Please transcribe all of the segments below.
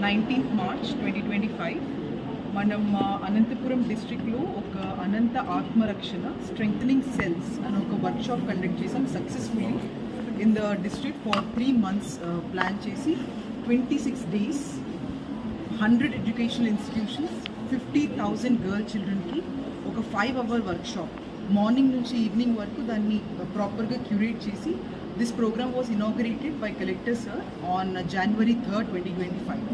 Nineteenth March twenty twenty five మనం అనంతపురం డిస్టిక్లో ఒక అనంత ఆత్మరక్షణ స్ట్రెంగ్థనింగ్ సెల్స్ అని ఒక వర్క్షాప్ కండక్ట్ చేసాం successfully. In the district for three months plan చేసి twenty six days hundred educational institutions fifty thousand girl చిల్డ్రన్కి ఒక ఫైవ్ అవర్ వర్క్షాప్ మార్నింగ్ నుంచి ఈవినింగ్ వరకు దాన్ని ప్రాపర్గా క్యూరేట్ చేసి this programme was inaugurated by collector sir on January third twenty twenty five.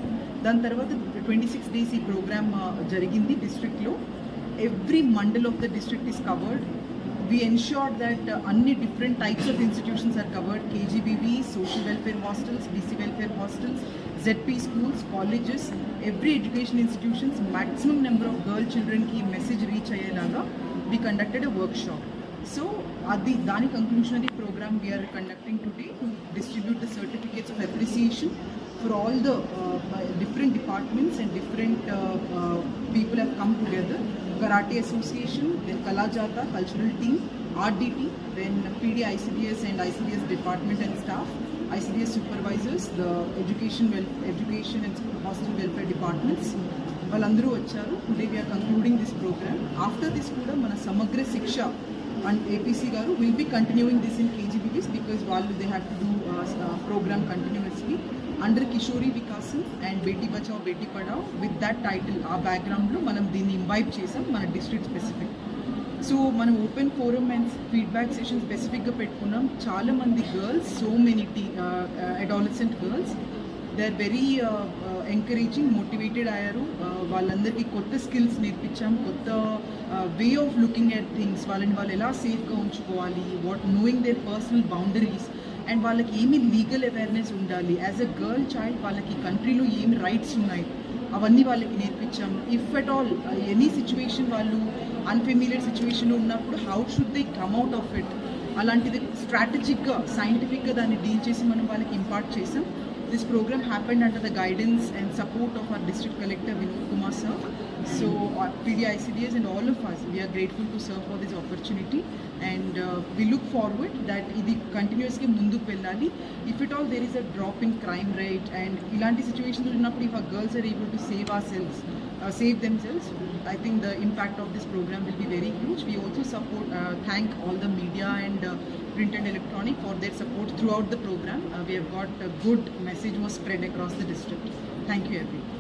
దాని తర్వాత twenty six days ఈ programme జరిగింది డిస్ట్రిక్ట్లో every mandal of the district is covered We ensured that uh, different types of institutions are covered, KGBV, social welfare hostels, BC welfare hostels, ZP schools, colleges, every education institutions, maximum number of girl children ki message reach ayelaga, we conducted a workshop. So అది దాని conclusion programme we're conducting today to distribute the certificates of appreciation for all the different departments and different people have come together karate association then Kalajatha cultural team RDT then PD ICDS and ICDS department and staff ICDS supervisors the education well education and hostel welfare departments వాళ్ళందరూ వచ్చారు. Today we're concluding this programme after this కూడా మన Samagra Shiksha and APC garu will be continuing this in KGBVs because వాళ్ళు they have to do programme continuously under Kishori Vikas and Beti Bachao Beti Padhao with that title ఆ బ్యాక్గ్రౌండ్లో మనం దీన్ని invite చేసాం మన district specific so మనం open forum and feedback session స్పెసిఫిక్గా పెట్టుకున్నాం. చాలామంది girls so many T adolescent girls they are very encouraging motivated అయ్యారు. Uh, వాళ్ళందరికీ కొత్త స్కిల్స్ నేర్పించాం. కొత్త way of looking at things వాళ్ళని వాళ్ళు ఎలా సేఫ్గా ఉంచుకోవాలి? What knowing their personal boundaries and వాళ్ళకి ఏమి లీగల్ అవేర్నెస్ ఉండాలి? యాజ్ అ గర్ల్ చైల్డ్ వాళ్ళకి కంట్రీలో ఏమి రైట్స్ ఉన్నాయి? అవన్నీ వాళ్ళకి నేర్పించాం. If at all any situation వాళ్ళు అన్ఫెమిలియర్ సిచ్యువేషన్లో ఉన్నప్పుడు how should they come out of it అలాంటిది స్ట్రాటజిక్గా సైంటిఫిక్గా దాన్ని డీల్ చేసి మనం వాళ్ళకి ఇంపార్ట్ చేసాం. This program happened under the guidance and support of our district collector Vinod Kumar sir so PD ICDS and all of us we are grateful to serve for this opportunity and we look forward that ఇది కంటిన్యూస్గా ముందుకు వెళ్ళాలి if it all there is a drop in crime rate and ఇలాంటి situations ఉన్నప్పుడు if a girls are able to save ourselves uh, save themselves. I think the impact of this program will be very huge. We also support, uh, thank all the media and uh, print and electronic for their support throughout the program. Uh, we have got a good message was spread across the district. Thank you everyone.